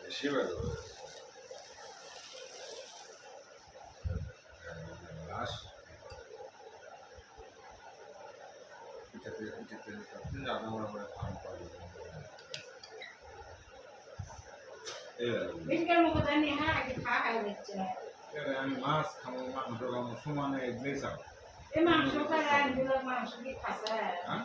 বেশি বেরো লাশ পিঠাতে পিঠাতে পিঠাতে জানা আমরা আমরা ফার্ম পাবো আমি মাছ খাব মাংস খাব সমানে এগুলোই চাও হ্যাঁ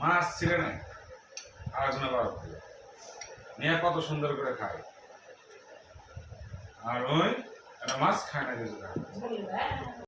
মাছ ছিলেন আলোচনা করার মেয়া কত সুন্দর করে খায়। আর ওই একটা মাছ খায় না কিছু